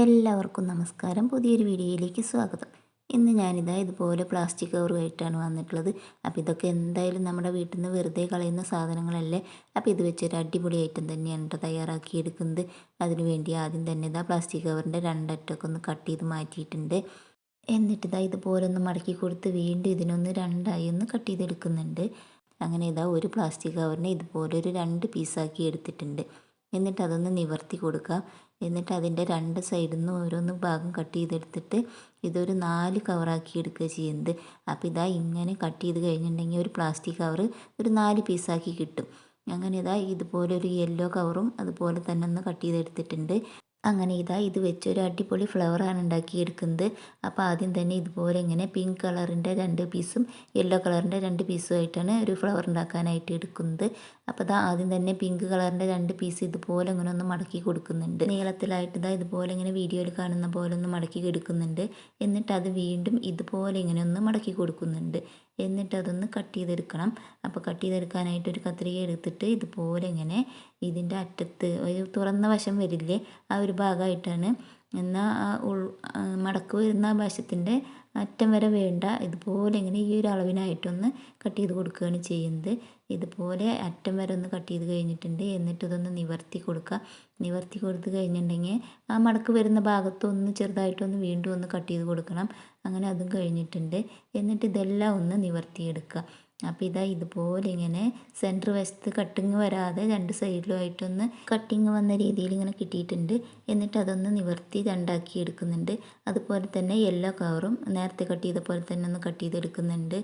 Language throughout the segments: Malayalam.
എല്ലാവർക്കും നമസ്കാരം. പുതിയൊരു വീഡിയോയിലേക്ക് സ്വാഗതം. ഇന്ന് ഞാനിതാ ഇതുപോലെ പ്ലാസ്റ്റിക് കവറുമായിട്ടാണ് വന്നിട്ടുള്ളത്. അപ്പോൾ ഇതൊക്കെ എന്തായാലും നമ്മുടെ വീട്ടിൽ നിന്ന് വെറുതെ കളയുന്ന സാധനങ്ങളല്ലേ? അപ്പോൾ ഇത് വെച്ചൊരു അടിപൊളി ഐറ്റം തന്നെയാണ് കേട്ടോ തയ്യാറാക്കിയെടുക്കുന്നത്. അതിനു വേണ്ടി ആദ്യം തന്നെ ഇതാ പ്ലാസ്റ്റിക് കവറിന്റെ രണ്ടറ്റൊക്കെ ഒന്ന് കട്ട് ചെയ്ത് മാറ്റിയിട്ടുണ്ട്. എന്നിട്ട് ഇതാ ഇതുപോലെ ഒന്ന് മടക്കി കൊടുത്ത് വീണ്ടും ഇതിനൊന്ന് രണ്ടായി ഒന്ന് കട്ട് ചെയ്തെടുക്കുന്നുണ്ട്. അങ്ങനെ ഇതാ ഒരു പ്ലാസ്റ്റിക് കവറിനെ ഇതുപോലെ ഒരു രണ്ട് പീസാക്കി എടുത്തിട്ടുണ്ട്. എന്നിട്ട് അതൊന്ന് നിവർത്തി കൊടുക്കുക എന്നിട്ട് അതിന്റെ രണ്ട് സൈഡിൽ നിന്ന് ഓരോന്ന് ഭാഗം കട്ട് ചെയ്തെടുത്തിട്ട് ഇതൊരു നാല് കവറാക്കി എടുക്കുക ചെയ്യുന്നത്. അപ്പോൾ ഇതാ ഇങ്ങനെ കട്ട് ചെയ്ത് കഴിഞ്ഞിട്ടുണ്ടെങ്കിൽ ഒരു പ്ലാസ്റ്റിക് കവർ ഒരു നാല് പീസാക്കി കിട്ടും. അങ്ങനെ ഇതാ ഇതുപോലൊരു യെല്ലോ കവറും അതുപോലെ തന്നെ ഒന്ന് കട്ട് ചെയ്തെടുത്തിട്ടുണ്ട്. അങ്ങനെ ഇതാ ഇത് വെച്ച് ഒരു അടിപൊളി ഫ്ലവറാണ് ഉണ്ടാക്കിയെടുക്കുന്നത്. അപ്പോൾ ആദ്യം തന്നെ ഇതുപോലെ ഇങ്ങനെ പിങ്ക് കളറിന്റെ രണ്ട് പീസും യെല്ലോ കളറിന്റെ രണ്ട് പീസുമായിട്ടാണ് ഒരു ഫ്ലവർ ഉണ്ടാക്കാനായിട്ട് എടുക്കുന്നത്. അപ്പോൾ ഇതാ ആദ്യം തന്നെ പിങ്ക് കളറിന്റെ രണ്ട് പീസ് ഇതുപോലെ ഇങ്ങനെ ഒന്ന് മടക്കി കൊടുക്കുന്നുണ്ട്. നീളത്തിലായിട്ട് ഇതാ ഇതുപോലെ ഇങ്ങനെ വീഡിയോയിൽ കാണുന്ന പോലെ ഒന്ന് മടക്കി എടുക്കുന്നുണ്ട്. എന്നിട്ട് അത് വീണ്ടും ഇതുപോലെ ഇങ്ങനെ ഒന്ന് മടക്കി കൊടുക്കുന്നുണ്ട്. എന്നിട്ട് അതൊന്ന് കട്ട് ചെയ്തെടുക്കണം. അപ്പോൾ കട്ട് ചെയ്തെടുക്കാനായിട്ട് ഒരു കത്രിക എടുത്തിട്ട് ഇതുപോലെ ഇങ്ങനെ ഇതിന്റെ അറ്റത്ത് ഒരു തുറന്ന വശം വരില്ലേ ആ ഒരു ഭാഗമായിട്ടാണ്. എന്നാൽ മടക്ക് വരുന്ന വശത്തിന്റെ അറ്റം വരെ വേണ്ട. ഇതുപോലെ ഇങ്ങനെ ഈ ഒരു അളവിനായിട്ടൊന്ന് കട്ട് ചെയ്ത് കൊടുക്കുകയാണ് ചെയ്യുന്നത്. ഇതുപോലെ അറ്റം വരെ ഒന്ന് കട്ട് ചെയ്ത് കഴിഞ്ഞിട്ടുണ്ട്. എന്നിട്ട് ഇതൊന്ന് നിവർത്തി കൊടുക്കുക. നിവർത്തി കൊടുത്ത് കഴിഞ്ഞിട്ടുണ്ടെങ്കിൽ ആ മടക്ക് വരുന്ന ഭാഗത്തൊന്ന് ചെറുതായിട്ടൊന്ന് വീണ്ടും ഒന്ന് കട്ട് ചെയ്ത് കൊടുക്കണം. അങ്ങനെ അതും കഴിഞ്ഞിട്ടുണ്ട്. എന്നിട്ട് ഇതെല്ലാം ഒന്ന് നിവർത്തിയെടുക്കുക. അപ്പോൾ ഇതാ ഇതുപോലെ ഇങ്ങനെ സെന്റർ വശത്ത് കട്ടിങ് വരാതെ രണ്ട് സൈഡിലുമായിട്ടൊന്ന് കട്ടിങ് വന്ന രീതിയിൽ ഇങ്ങനെ കിട്ടിയിട്ടുണ്ട്. എന്നിട്ട് അതൊന്ന് നിവർത്തി രണ്ടാക്കി എടുക്കുന്നുണ്ട്. അതുപോലെ തന്നെ എല്ലാ കവറും നേരത്തെ കട്ട് ചെയ്ത പോലെ തന്നെ ഒന്ന് കട്ട് ചെയ്തെടുക്കുന്നുണ്ട്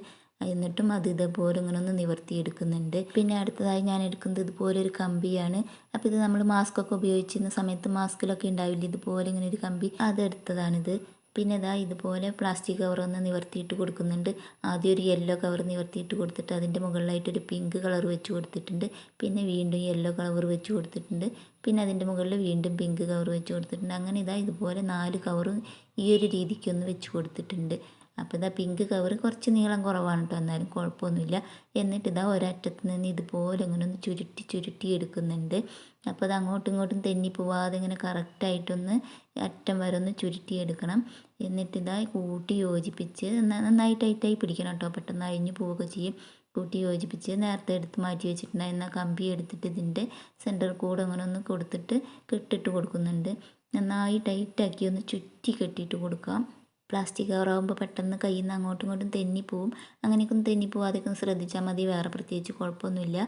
എന്നിട്ടും അത് ഇതേപോലെ ഇങ്ങനെ ഒന്ന് നിവർത്തി എടുക്കുന്നുണ്ട്. പിന്നെ അടുത്തതായി ഞാൻ എടുക്കുന്നത് ഇതുപോലെ ഒരു കമ്പിയാണ്. അപ്പോൾ ഇത് നമ്മൾ മാസ്ക് ഒക്കെ ഉപയോഗിച്ചിരുന്ന സമയത്ത് മാസ്കിലൊക്കെ ഉണ്ടാവില്ല? ഇതുപോലെ ഇങ്ങനെ ഒരു കമ്പി. അതെടുത്തതാണിത് പിന്നെ ഇതാ ഇതുപോലെ പ്ലാസ്റ്റിക് കവർ ഒന്ന് നിവർത്തിയിട്ട് കൊടുക്കുന്നുണ്ട്. ആദ്യം ഒരു യെല്ലോ കവർ നിവർത്തിയിട്ട് കൊടുത്തിട്ട് അതിന്റെ മുകളിലായിട്ട് ഒരു പിങ്ക് കളർ വെച്ച് കൊടുത്തിട്ടുണ്ട്. പിന്നെ വീണ്ടും യെല്ലോ കളർ വെച്ച് കൊടുത്തിട്ടുണ്ട്. പിന്നെ അതിന്റെ മുകളിൽ വീണ്ടും പിങ്ക് കവർ വെച്ച് കൊടുത്തിട്ടുണ്ട്. അങ്ങനെ ഇതാ ഇതുപോലെ നാല് കവറും ഈ ഒരു രീതിക്കൊന്ന് വെച്ച് കൊടുത്തിട്ടുണ്ട്. അപ്പോൾ ഇതാ പിങ്ക് കവർ കുറച്ച് നീളം കുറവാണ് കേട്ടോ എന്നാലും കുഴപ്പമൊന്നുമില്ല. എന്നിട്ട് ഇതാ ഒരറ്റത്ത് നിന്ന് ഇതുപോലെ ഇങ്ങനെ ഒന്ന് ചുരുട്ടി ചുരുട്ടി എടുക്കുന്നുണ്ട്. അപ്പോൾ അത് അങ്ങോട്ടും ഇങ്ങോട്ടും തെന്നിപ്പോവാതെ ഇങ്ങനെ കറക്റ്റായിട്ടൊന്ന് അറ്റം വരെ ഒന്ന് ചുരുട്ടി എടുക്കണം. എന്നിട്ട് ഇതാ കൂട്ടി യോജിപ്പിച്ച് നന്നായി ടൈറ്റായി പിടിക്കണം കേട്ടോ പെട്ടെന്ന് അഴിഞ്ഞു പോവുകയൊക്കെ ചെയ്യും. കൂട്ടി യോജിപ്പിച്ച് നേരത്തെ എടുത്ത് മാറ്റി വെച്ചിട്ടുണ്ടായിരുന്ന കമ്പി എടുത്തിട്ട് ഇതിന്റെ സെന്റർ കൂടെ അങ്ങനെ ഒന്ന് കൊടുത്തിട്ട് കെട്ടിട്ട് കൊടുക്കുന്നുണ്ട്. നന്നായി ടൈറ്റാക്കി ഒന്ന് ചുറ്റി കെട്ടിയിട്ട് കൊടുക്കാം. പ്ലാസ്റ്റിക് കവറാകുമ്പോൾ പെട്ടെന്ന് കയ്യിൽ നിന്ന് അങ്ങോട്ടും ഇങ്ങോട്ടും തെന്നിപ്പോവും. അങ്ങനെയൊക്കെ ഒന്ന് തെന്നിപ്പോവാതെയൊക്കെ ഒന്ന് ശ്രദ്ധിച്ചാൽ മതി. വേറെ പ്രത്യേകിച്ച് കുഴപ്പമൊന്നുമില്ല.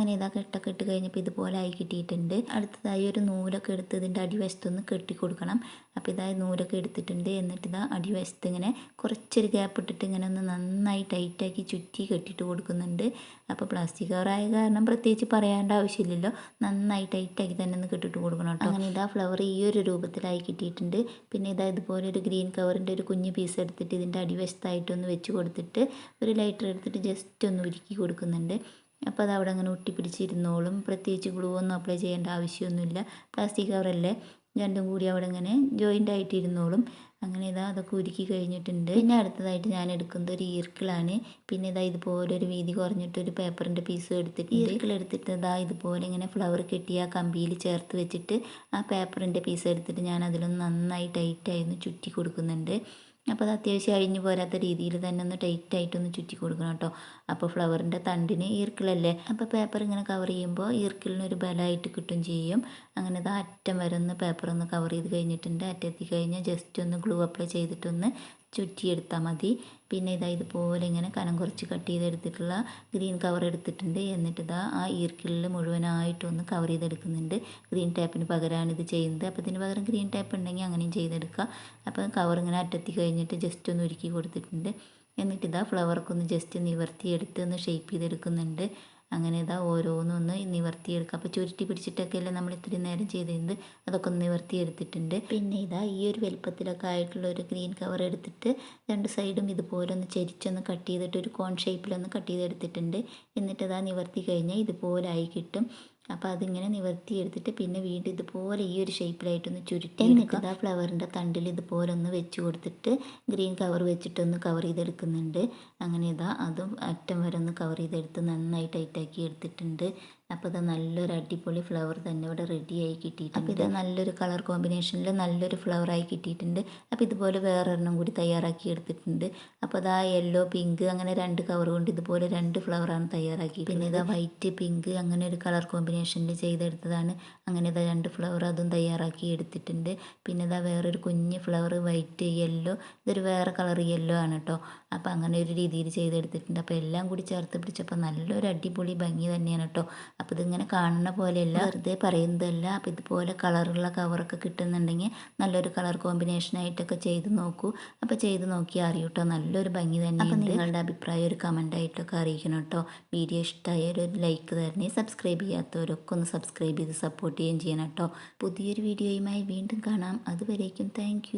അങ്ങനെ ഇതാ കെട്ടൊക്കെ ഇട്ട് കഴിഞ്ഞപ്പോൾ ഇതുപോലെ ആയി കിട്ടിയിട്ടുണ്ട്. അടുത്തതായി ഒരു നൂലൊക്കെ എടുത്ത് ഇതിന്റെ അടിവശത്തൊന്ന് കെട്ടി കൊടുക്കണം അപ്പോൾ ഇതായി നൂലൊക്കെ എടുത്തിട്ടുണ്ട്. എന്നിട്ട് ഇതാ അടിവശത്ത് ഇങ്ങനെ കുറച്ചൊരു ഗ്യാപ്പ് ഇട്ടിട്ട് ഇങ്ങനെ ഒന്ന് നന്നായി ടൈറ്റാക്കി ചുറ്റി കെട്ടിയിട്ട് കൊടുക്കുന്നുണ്ട്. അപ്പോൾ പ്ലാസ്റ്റിക് കവറായ കാരണം പ്രത്യേകിച്ച് പറയേണ്ട ആവശ്യമില്ലല്ലോ. നന്നായി ടൈറ്റാക്കി തന്നെ ഒന്ന് കെട്ടിട്ട് കൊടുക്കണം കേട്ടോ. അങ്ങനെ ഇതാ ഫ്ലവർ ഈ ഒരു രൂപത്തിലായി കിട്ടിയിട്ടുണ്ട്. പിന്നെ ഇതാ ഇതുപോലെ ഒരു ഗ്രീൻ കവറിന്റെ ഒരു കുഞ്ഞ് പീസ് എടുത്തിട്ട് ഇതിന്റെ അടിവശത്തായിട്ടൊന്ന് വെച്ച് കൊടുത്തിട്ട് ഒരു ലൈറ്റർ എടുത്തിട്ട് ജസ്റ്റ് ഒന്ന് ഉരുക്കി കൊടുക്കുന്നുണ്ട്. അപ്പോൾ അത് അവിടെ അങ്ങനെ ഒട്ടിപ്പിടിച്ചിരുന്നോളും. പ്രത്യേകിച്ച് ഗ്ലൂ ഒന്നും അപ്ലൈ ചെയ്യേണ്ട ആവശ്യമൊന്നുമില്ല. പ്ലാസ്റ്റിക് കവറല്ലേ രണ്ടും കൂടി അവിടെ അങ്ങനെ ജോയിന്റ് ആയിട്ടിരുന്നോളും. അങ്ങനെ ഇതാ അതൊക്കെ ഉരുക്കി കഴിഞ്ഞിട്ടുണ്ട്. പിന്നെ അടുത്തതായിട്ട് ഞാൻ എടുക്കുന്നത് ഒരു ഈർക്കിളാണ്. പിന്നെ ഇതാ ഇതുപോലെ ഒരു വീതി കുറഞ്ഞിട്ട് ഒരു പേപ്പറിന്റെ പീസ് എടുത്തിട്ട് ഈർക്കിൾ എടുത്തിട്ട് ഇതാ ഇതുപോലെ ഇങ്ങനെ ഫ്ലവർ കെട്ടി ആ കമ്പിയിൽ ചേർത്ത് വെച്ചിട്ട് ആ പേപ്പറിന്റെ പീസ് എടുത്തിട്ട് ഞാൻ അതിലൊന്ന് നന്നായി ടൈറ്റായിരുന്നു ചുറ്റി കൊടുക്കുന്നുണ്ട്. അപ്പോൾ അത് അത്യാവശ്യം അഴിഞ്ഞു പോരാത്ത രീതിയിൽ തന്നെ ഒന്ന് ടൈറ്റ് ആയിട്ടൊന്ന് ചുറ്റി കൊടുക്കണം കേട്ടോ. അപ്പോൾ ഫ്ലവറിന്റെ തണ്ടിന് ഈർക്കിളല്ലേ? അപ്പോൾ പേപ്പർ ഇങ്ങനെ കവർ ചെയ്യുമ്പോൾ ഈർക്കിളിന് ഒരു ബലമായിട്ട് കിട്ടും ചെയ്യും. അങ്ങനെ അത് അറ്റം വരെ ഒന്ന് പേപ്പർ ഒന്ന് കവർ ചെയ്ത് കഴിഞ്ഞിട്ടുണ്ട്. അറ്റത്തി കഴിഞ്ഞാൽ ജസ്റ്റ് ഒന്ന് ഗ്ലൂ അപ്ലൈ ചെയ്തിട്ടൊന്ന് ചുറ്റിയെടുത്താൽ മതി. പിന്നെ ഇതാ ഇതുപോലെ ഇങ്ങനെ കനം കുറച്ച് കട്ട് ചെയ്തെടുത്തിട്ടുള്ള ഗ്രീൻ കവർ എടുത്തിട്ടുണ്ട്. എന്നിട്ട് ഇതാ ആ ഈർക്കിളിൽ മുഴുവനായിട്ടൊന്ന് കവർ ചെയ്തെടുക്കുന്നുണ്ട്. ഗ്രീൻ ടാപ്പിന് പകരമാണ് ഇത് ചെയ്യുന്നത്. അപ്പോൾ ഇതിന് പകരം ഗ്രീൻ ടാപ്പ് ഉണ്ടെങ്കിൽ അങ്ങനെയും ചെയ്തെടുക്കുക അപ്പോൾ കവർ ഇങ്ങനെ അറ്റത്തി കഴിഞ്ഞിട്ട് ജസ്റ്റ് ഒന്ന് ഉരുക്കി കൊടുത്തിട്ടുണ്ട്. എന്നിട്ട് ഇതാ ഫ്ലവർക്കൊന്ന് ജസ്റ്റ് നിവർത്തിയെടുത്ത് ഒന്ന് ഷേപ്പ് ചെയ്തെടുക്കുന്നുണ്ട്. അങ്ങനെ ഇതാ ഓരോന്നൊന്ന് നിവർത്തിയെടുക്കുക അപ്പോൾ ചുരുട്ടി പിടിച്ചിട്ടൊക്കെയല്ലേ നമ്മൾ ഇത്രയും നേരം ചെയ്തിരുന്നത്? അതൊക്കെ ഒന്ന് നിവർത്തിയെടുത്തിട്ടുണ്ട്. പിന്നെ ഇതാ ഈ ഒരു വലുപ്പത്തിലൊക്കെ ആയിട്ടുള്ള ഒരു ഗ്രീൻ കവർ എടുത്തിട്ട് രണ്ട് സൈഡും ഇതുപോലെ ഒന്ന് ചരിച്ചൊന്ന് കട്ട് ചെയ്തിട്ട് ഒരു കോൺ ഷേപ്പിലൊന്ന് കട്ട് ചെയ്തെടുത്തിട്ടുണ്ട്. എന്നിട്ട് ഇതാ നിവർത്തി കഴിഞ്ഞാൽ ഇതുപോലെ ആയി കിട്ടും. അപ്പോൾ അതിങ്ങനെ നിവർത്തി എടുത്തിട്ട് പിന്നെ വീണ്ടും ഇതുപോലെ ഈ ഒരു ഷേപ്പിലായിട്ടൊന്ന് ചുരുട്ടി എന്നിട്ട് ആ ഫ്ലവറിന്റെ തണ്ടിൽ ഇതുപോലെ ഒന്ന് വെച്ച് കൊടുത്തിട്ട് ഗ്രീൻ കവർ വെച്ചിട്ടൊന്ന് കവർ ചെയ്തെടുക്കുന്നുണ്ട്. അങ്ങനെ ഇതാ അതും അറ്റം വരെ ഒന്ന് കവർ ചെയ്തെടുത്ത് നന്നായി ടൈറ്റാക്കി എടുത്തിട്ടുണ്ട്. അപ്പോൾ ഇത് നല്ലൊരു അടിപൊളി ഫ്ലവർ തന്നെ ഇവിടെ റെഡിയായി കിട്ടിയിട്ടുണ്ട്. അപ്പോൾ ഇത് നല്ലൊരു കളർ കോമ്പിനേഷനിൽ നല്ലൊരു ഫ്ലവറായി കിട്ടിയിട്ടുണ്ട്. അപ്പോൾ ഇതുപോലെ വേറൊരെണ്ണം കൂടി തയ്യാറാക്കി എടുത്തിട്ടുണ്ട്. അപ്പോൾ അതാ യെല്ലോ പിങ്ക് അങ്ങനെ രണ്ട് കവർ കൊണ്ട് ഇതുപോലെ രണ്ട് ഫ്ലവറാണ് തയ്യാറാക്കി പിന്നെ ഇതാ വൈറ്റ് പിങ്ക് അങ്ങനെ ഒരു കളർ കോമ്പിനേഷനിൽ ചെയ്തെടുത്തതാണ്. അങ്ങനെ ഇതാ രണ്ട് ഫ്ലവർ അതും തയ്യാറാക്കി എടുത്തിട്ടുണ്ട്. പിന്നെ ഇതാ വേറൊരു കുഞ്ഞ് ഫ്ലവർ വൈറ്റ് യെല്ലോ ഇതൊരു വേറെ കളർ യെല്ലോ ആണ് കേട്ടോ അപ്പോൾ അങ്ങനെ ഒരു രീതിയിൽ ചെയ്തെടുത്തിട്ടുണ്ട്. അപ്പോൾ എല്ലാം കൂടി ചേർത്ത് പിടിച്ചപ്പോൾ നല്ലൊരു അടിപൊളി ഭംഗി തന്നെയാണ് കേട്ടോ അപ്പോൾ ഇതിങ്ങനെ കാണുന്ന പോലെയല്ല വെറുതെ പറയുന്നതല്ല. അപ്പോൾ ഇതുപോലെ കളറുള്ള കവറൊക്കെ കിട്ടുന്നുണ്ടെങ്കിൽ നല്ലൊരു കളർ കോമ്പിനേഷനായിട്ടൊക്കെ ചെയ്ത് നോക്കൂ. അപ്പോൾ ചെയ്ത് നോക്കിയാൽ അറിയൂ കേട്ടോ നല്ലൊരു ഭംഗി തന്നെ അപ്പോൾ നിങ്ങളുടെ അഭിപ്രായം ഒരു കമന്റായിട്ടൊക്കെ അറിയിക്കണം കേട്ടോ വീഡിയോ ഇഷ്ടമായ ഒരു ലൈക്ക് തരണേ. സബ്സ്ക്രൈബ് ചെയ്യാത്തവരൊക്കെ ഒന്ന് സബ്സ്ക്രൈബ് ചെയ്ത് സപ്പോർട്ട് ചെയ്യുകയും ചെയ്യണം കേട്ടോ പുതിയൊരു വീഡിയോയുമായി വീണ്ടും കാണാം. അതുവരേക്കും താങ്ക്